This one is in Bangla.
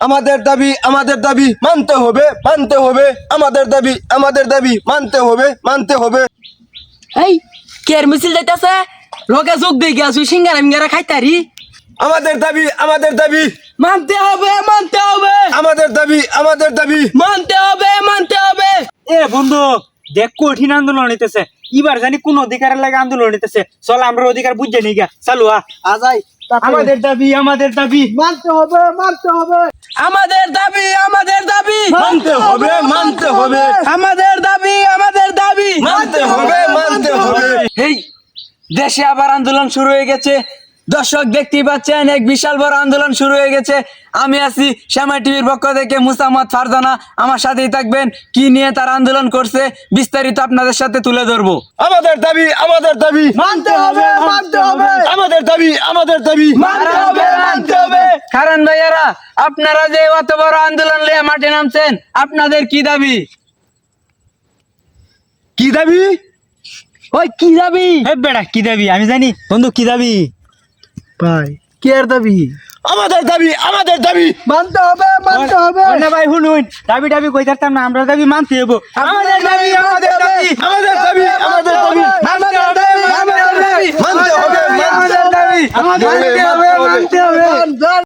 আমাদের দাবি আমাদের দাবি মানতে হবে মানতে হবে। আমাদের দাবি আমাদের দাবি মানতে হবে মানতে হবে। এই কের মিছিল যাইতাছে? লোকে যোগ দিয়ে গেছু সিঙ্গারা মিঙ্গারা খাইতারি। আমাদের দাবি আমাদের দাবি। মানতে হবে মানতে হবে। আমাদের দাবি আমাদের দাবি। মানতে হবে মানতে হবে। এ বন্ধু দেখ কঠিন আন্দোলন হইতেছে। এবার জানি কোন অধিকারের লাগে আন্দোলন হইতেছে। চল আমরা অধিকার বুঝে নিই গা চালু আ। আজাই আমাদের দাবি আমাদের দাবি। মানতে হবে মানতে হবে। আমাদের দাবি আমাদের দাবি। মানতে হবে মানতে হবে। আমাদের দাবি আমাদের দাবি। মানতে হবে মানতে হবে। এই দেশে আবার আন্দোলন শুরু হয়ে গেছে। দর্শক দেখতেই পাচ্ছেন এক বিশাল বড় আন্দোলন শুরু হয়ে গেছে। আমি আছি শ্যামা টিভির পক্ষ থেকে মুসাম্মদ ফারজানা। আমার সাথেই থাকবেন কি নিয়ে তার আন্দোলন করছে বিস্তারিত আপনাদের সাথে তুলে ধরবো। আমাদের দাবি আমাদের দাবি। মানতে হবে মানতে হবে। আমাদের দাবি আমাদের দাবি। মানতে হবে মানতে হবে। কারণ ভাইয়ারা আপনারা যে অত বড় আন্দোলন নিয়ে মাঠে নামছেন আপনাদের কি দাবি? কি দাবি? ওই কি দাবি? হে বেড়া কি দাবি? আমি জানি। বন্ধু কি দাবি? ভাই কি আর দাবি? আমাদের দাবি আমাদের দাবি। মানতে হবে মানতে হবে। না ভাই শুনুন দাবি দাবি কই থাকতাম না আমরা দাবি মানতে হব আমাদের দাবি আমাদের দাবি আমাদের দাবি আমাদের দাবি আমাদের দাবি আমাদের দাবি। মানতে হবে মানতে আমাদের দাবি মানতে হবে। মানতে হবে। মানতে হবে।